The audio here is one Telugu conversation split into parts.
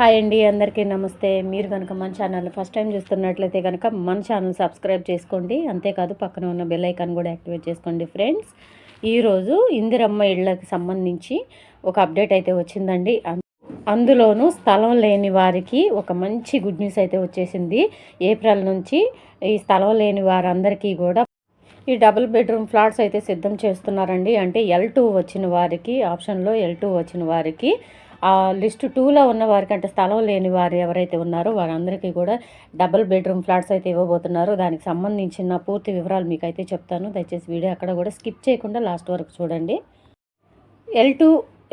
హాయ్ అండి అందరికీ నమస్తే. మీరు కనుక మన ఛానల్ ఫస్ట్ టైం చూస్తున్నట్లయితే కనుక మన ఛానల్ సబ్స్క్రైబ్ చేసుకోండి. అంతేకాదు పక్కన ఉన్న బెల్ ఐకాన్ కూడా యాక్టివేట్ చేసుకోండి ఫ్రెండ్స్. ఈరోజు ఇందిరమ్మ ఇళ్ళకి సంబంధించి ఒక అప్డేట్ అయితే వచ్చిందండి. అందులోనూ స్థలం లేని వారికి ఒక మంచి గుడ్ న్యూస్ అయితే వచ్చేసింది. ఏప్రిల్ నుంచి ఈ స్థలం లేని వారందరికీ కూడా ఈ డబుల్ బెడ్రూమ్ ఫ్లాట్స్ అయితే సిద్ధం చేస్తున్నారండి. అంటే ఎల్ టూ వచ్చిన వారికి ఆప్షన్లో ఎల్ టూ వచ్చిన వారికి లిస్ట్ టూలో ఉన్న వారికంటే స్థలం లేని వారు ఎవరైతే ఉన్నారో వారందరికీ కూడా డబుల్ బెడ్రూమ్ ఫ్లాట్స్ అయితే ఇవ్వబోతున్నారు. దానికి సంబంధించిన పూర్తి వివరాలు మీకు అయితే చెప్తాను. దయచేసి వీడియో అక్కడ కూడా స్కిప్ చేయకుండా లాస్ట్ వరకు చూడండి. ఎల్ టూ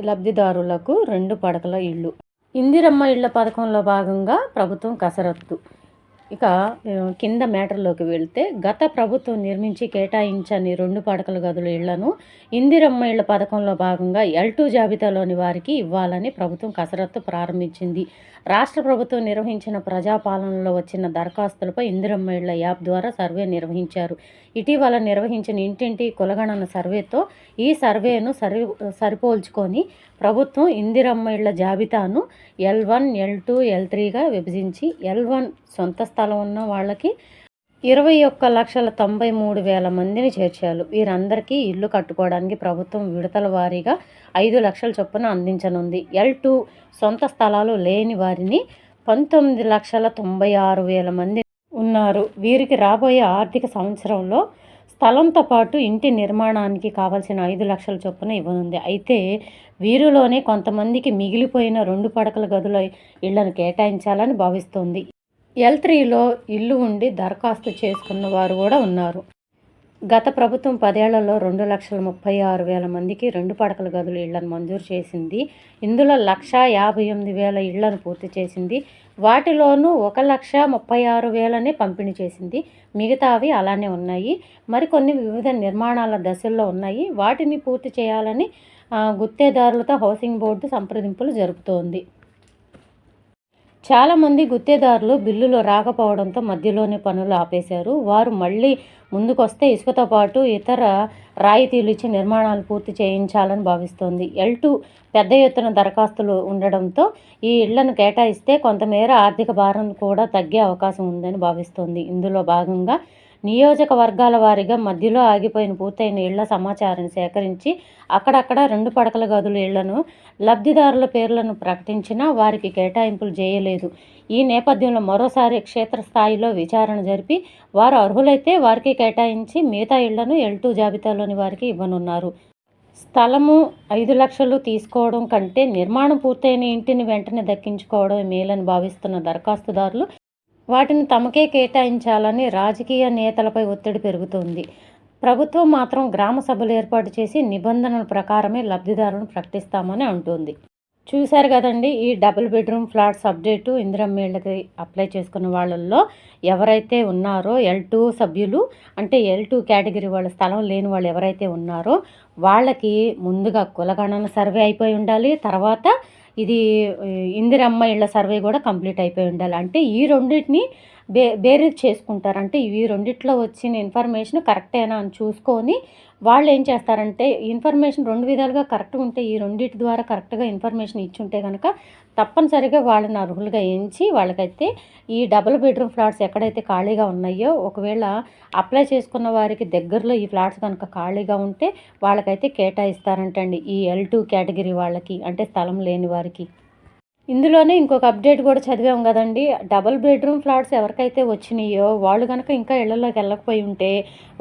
లబ్ధిదారులకు రెండు పడకల ఇళ్ళు ఇందిరమ్మ ఇళ్ళ పథకంలో భాగంగా ప్రభుత్వం కసరత్తు. ఇక కింద మ్యాటర్లోకి వెళ్తే గత ప్రభుత్వం నిర్మించి కేటాయించని రెండు పడకల గదుల ఇళ్ళను ఇందిరమ్మ ఇళ్ళ పథకంలో భాగంగా ఎల్ టూ జాబితాలోని వారికి ఇవ్వాలని ప్రభుత్వం కసరత్తు ప్రారంభించింది. రాష్ట్ర ప్రభుత్వం నిర్వహించిన ప్రజాపాలనలో వచ్చిన దరఖాస్తులపై ఇందిరమ్మ ఇళ్ళ యాప్ ద్వారా సర్వే నిర్వహించారు. ఇటీవల నిర్వహించిన ఇంటింటి కులగణన సర్వేతో ఈ సర్వేను సరి సరిపోల్చుకొని ప్రభుత్వం ఇందిరమ్మ ఇళ్ళ జాబితాను L one L two L త్రీగా విభజించి ఎల్ వన్ సొంత స్థలం ఉన్న వాళ్ళకి ఇరవై ఒక్క లక్షల తొంభై మూడు వేల మందిని చేర్చారు. వీరందరికీ ఇల్లు కట్టుకోవడానికి ప్రభుత్వం విడతల వారీగా ఐదు లక్షల చొప్పున అందించనుంది. ఎల్ టూ సొంత స్థలాలు లేని వారిని పంతొమ్మిది లక్షల తొంభై ఆరు వేల మంది ఉన్నారు. వీరికి రాబోయే ఆర్థిక సంవత్సరంలో స్థలంతో పాటు ఇంటి నిర్మాణానికి కావాల్సిన ఐదు లక్షల చొప్పున ఇవ్వనుంది. అయితే వీరిలోనే కొంతమందికి మిగిలిపోయిన రెండు పడకల గదుల ఇళ్ళను కేటాయించాలని భావిస్తోంది. ఎల్ త్రీలో ఇల్లు ఉండి దరఖాస్తు చేసుకున్న వారు కూడా ఉన్నారు. గత ప్రభుత్వం పదేళ్ళలో రెండు లక్షల ముప్పై ఆరు వేల మందికి రెండు పడకల గదులు ఇళ్ళను మంజూరు చేసింది. ఇందులో లక్ష యాభై ఎనిమిది వేల ఇళ్ళను పూర్తి చేసింది. వాటిలోనూ ఒక లక్ష ముప్పై ఆరు వేలనే పంపిణీ చేసింది. మిగతావి అలానే ఉన్నాయి. మరికొన్ని వివిధ నిర్మాణాల దశల్లో ఉన్నాయి. వాటిని పూర్తి చేయాలని గుత్తేదారులతో హౌసింగ్ బోర్డు సంప్రదింపులు జరుపుతోంది. చాలామంది గుత్తేదారులు బిల్లులు రాకపోవడంతో మధ్యలోనే పనులు ఆపేశారు. వారు మళ్ళీ ముందుకొస్తే ఇసుకతో పాటు ఇతర రాయితీలు ఇచ్చి నిర్మాణాలు పూర్తి చేయించాలని భావిస్తోంది. ఎల్ టూ పెద్ద ఎత్తున దరఖాస్తులు ఉండడంతో ఈ ఇళ్ళను కేటాయిస్తే కొంతమేర ఆర్థిక భారం కూడా తగ్గే అవకాశం ఉందని భావిస్తోంది. ఇందులో భాగంగా నియోజకవర్గాల వారీగా మధ్యలో ఆగిపోయిన పూర్తయిన ఇళ్ళ సమాచారాన్ని సేకరించి అక్కడక్కడ రెండు పడకల గదుల ఇళ్ళను లబ్ధిదారుల పేర్లను ప్రకటించినా వారికి కేటాయింపులు చేయలేదు. ఈ నేపథ్యంలో మరోసారి క్షేత్రస్థాయిలో విచారణ జరిపి వారు అర్హులైతే వారికి కేటాయించి మిగతా ఇళ్ళను ఎల్ టూ జాబితాలోని వారికి ఇవ్వనున్నారు. స్థలము ఐదు లక్షలు తీసుకోవడం కంటే నిర్మాణం పూర్తయిన ఇంటిని వెంటనే దక్కించుకోవడం మేలని భావిస్తున్న దరఖాస్తుదారులు వాటిని తమకే కేటాయించాలని రాజకీయ నేతలపై ఒత్తిడి పెరుగుతోంది. ప్రభుత్వం మాత్రం గ్రామ సభలు ఏర్పాటు చేసి నిబంధనల ప్రకారమే లబ్ధిదారులను ప్రకటిస్తామని అంటుంది. చూశారు కదండి ఈ double bedroom flats update Indiramma ఇళ్ళకి అప్లై చేసుకున్న వాళ్ళల్లో ఎవరైతే ఉన్నారో ఎల్ టూ సభ్యులు అంటే ఎల్ టూ కేటగిరీ వాళ్ళ స్థలం లేని వాళ్ళు ఎవరైతే ఉన్నారో వాళ్ళకి ముందుగా కులగణన సర్వే అయిపోయి ఉండాలి తర్వాత ఇది ఇందిరమ్మ ఇళ్ళ సర్వే కూడా కంప్లీట్ అయిపోయి ఉండాలి. అంటే ఈ రెండింటిని బే బేరీజ్ చేసుకుంటారు అంటే రెండిట్లో వచ్చిన ఇన్ఫర్మేషన్ కరెక్టేనా అని చూసుకొని వాళ్ళు ఏం చేస్తారంటే ఇన్ఫర్మేషన్ రెండు విధాలుగా కరెక్ట్గా ఉంటే ఈ రెండింటి ద్వారా కరెక్ట్గా ఇన్ఫర్మేషన్ ఇచ్చి ఉంటే కనుక తప్పనిసరిగా వాళ్ళని అర్హులుగా ఎంచి వాళ్ళకైతే ఈ డబుల్ బెడ్రూమ్ ఫ్లాట్స్ ఎక్కడైతే ఖాళీగా ఉన్నాయో ఒకవేళ అప్లై చేసుకున్న వారికి దగ్గరలో ఈ ఫ్లాట్స్ కనుక ఖాళీగా ఉంటే వాళ్ళకైతే కేటాయిస్తారంటండి ఈ ఎల్ టూ కేటగిరీ వాళ్ళకి అంటే స్థలం లేని వారికి. ఇందులోనే ఇంకొక అప్డేట్ కూడా చదివాం కదండి. డబల్ బెడ్రూమ్ ఫ్లాట్స్ ఎవరికైతే వచ్చినాయో వాళ్ళు కనుక ఇంకా ఇళ్ళలోకి వెళ్ళకపోయి ఉంటే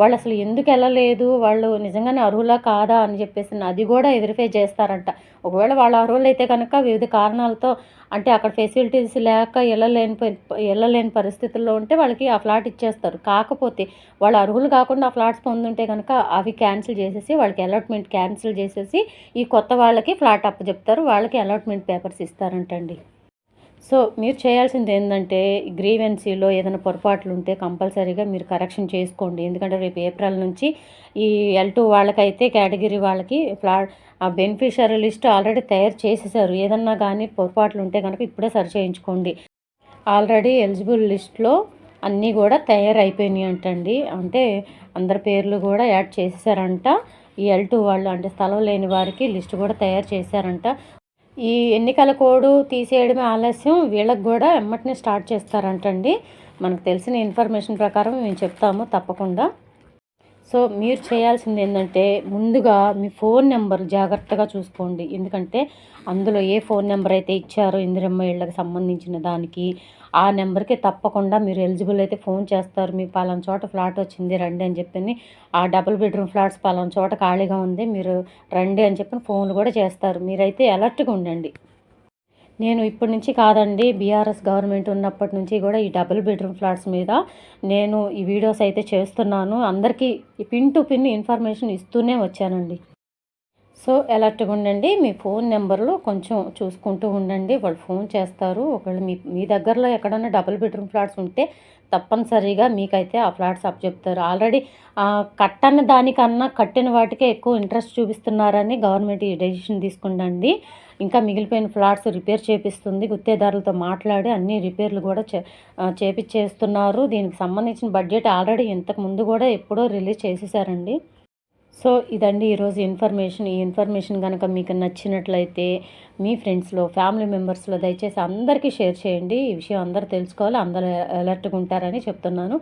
వాళ్ళు అసలు ఎందుకు వెళ్ళలేదు? వాళ్ళు నిజంగానే అర్హులా కాదా అని చెప్పేసి అది కూడా వెరిఫై చేస్తారంట. ఒకవేళ వాళ్ళ రోజులు అయితే కనుక వివిధ కారణాలతో అంటే అక్కడ ఫెసిలిటీస్ లేక వెళ్ళలేని వెళ్ళలేని పరిస్థితుల్లో ఉంటే వాళ్ళకి ఆ ఫ్లాట్ ఇచ్చేస్తారు. కాకపోతే వాళ్ళు అర్హులు కాకుండా ఆ ఫ్లాట్స్ పొందుంటే కనుక అవి క్యాన్సిల్ చేసేసి వాళ్ళకి అలాట్మెంట్ క్యాన్సిల్ చేసేసి ఈ కొత్త వాళ్ళకి ఫ్లాట్ అప్ చెప్తారు వాళ్ళకి అలాట్మెంట్ పేపర్స్ ఇస్తారంటండి. సో మీరు చేయాల్సింది ఏంటంటే గ్రీవెన్సీలో ఏదైనా పొరపాట్లు ఉంటే కంపల్సరీగా మీరు కరెక్షన్ చేసుకోండి. ఎందుకంటే రేపు ఏప్రిల్ నుంచి ఈ ఎల్ టూ వాళ్ళకైతే కేటగిరీ వాళ్ళకి ఫ్లా ఆ బెనిఫిషియరీ లిస్ట్ ఆల్రెడీ తయారు చేసేసారు. ఏదన్నా కానీ పొరపాట్లు ఉంటే కనుక ఇప్పుడే సరి చేయించుకోండి ఆల్రెడీ ఎలిజిబుల్ లిస్ట్లో అన్నీ కూడా తయారైపోయినాయి అంటండి. అంటే అందరి పేర్లు కూడా యాడ్ చేసేసారంట. ఈ ఎల్ టూ వాళ్ళు అంటే స్థలం లేని వారికి లిస్ట్ కూడా తయారు చేశారంట. ఈ ఎన్నికల కోడ్ తీసేయడమే ఆలస్యం. వీళ్ళకి కూడా ఎమ్మటినే స్టార్ట్ చేస్తారంటండి. మనకు తెలిసిన ఇన్ఫర్మేషన్ ప్రకారం మేము చెప్తాము తప్పకుండా. సో మీరు చేయాల్సింది ఏంటంటే ముందుగా మీ ఫోన్ నెంబర్ జాగ్రత్తగా చూసుకోండి. ఎందుకంటే అందులో ఏ ఫోన్ నెంబర్ అయితే ఇచ్చారో ఇందిరమ్మ ఇళ్ళకి సంబంధించిన దానికి ఆ నెంబర్కి తప్పకుండా మీరు ఎలిజిబుల్ అయితే ఫోన్ చేస్తారు. మీ పలానా చోట ఫ్లాట్ వచ్చింది రండి అని చెప్పి ఆ డబుల్ బెడ్రూమ్ ఫ్లాట్స్ పలానా చోట ఖాళీగా ఉంది మీరు రండి అని చెప్పి ఫోన్లు కూడా చేస్తారు. మీరైతే అలర్ట్గా ఉండండి. నేను ఇప్పటి నుంచి కాదండి బీఆర్ఎస్ గవర్నమెంట్ ఉన్నప్పటి నుంచి కూడా ఈ డబుల్ బెడ్రూమ్ ఫ్లాట్స్ మీద నేను ఈ వీడియోస్ అయితే చేస్తున్నాను. అందరికీ పిన్ టు పిన్ ఇన్ఫర్మేషన్ ఇస్తూనే వచ్చానండి. సో అలర్ట్గా ఉండండి. మీ ఫోన్ నెంబర్లు కొంచెం చూసుకుంటూ ఉండండి. వాళ్ళు ఫోన్ చేస్తారు. ఒకవేళ మీ మీ దగ్గరలో ఎక్కడన్నా డబుల్ బెడ్రూమ్ ఫ్లాట్స్ ఉంటే తప్పనిసరిగా మీకైతే ఆ ఫ్లాట్స్ అప్ చెప్తారు. ఆల్రెడీ కట్టని దానికన్నా కట్టిన వాటికే ఎక్కువ ఇంట్రెస్ట్ చూపిస్తున్నారని గవర్నమెంట్ ఈ డెసిషన్ తీసుకుండండి ఇంకా మిగిలిపోయిన ఫ్లాట్స్ రిపేర్ చేపిస్తుంది. గుత్తేదారులతో మాట్లాడి అన్ని రిపేర్లు కూడా చే చేపిచ్చేస్తున్నారు. దీనికి సంబంధించిన బడ్జెట్ ఆల్రెడీ ఇంతకు ముందు కూడా ఎప్పుడో రిలీజ్ చేసేసారండి. సో ఇదండి ఈరోజు ఇన్ఫర్మేషన్. ఈ ఇన్ఫర్మేషన్ కనుక మీకు నచ్చినట్లయితే మీ ఫ్రెండ్స్లో ఫ్యామిలీ మెంబర్స్లో దయచేసి అందరికీ షేర్ చేయండి. ఈ విషయం అందరూ తెలుసుకోవాలి అందరూ అలర్ట్గా ఉంటారని చెప్తున్నాను.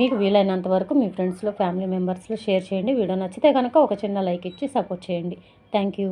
మీకు వీలైనంత వరకు మీ ఫ్రెండ్స్లో ఫ్యామిలీ మెంబర్స్లో షేర్ చేయండి. వీడియో నచ్చితే కనుక ఒక చిన్న లైక్ ఇచ్చి సపోర్ట్ చేయండి. Thank you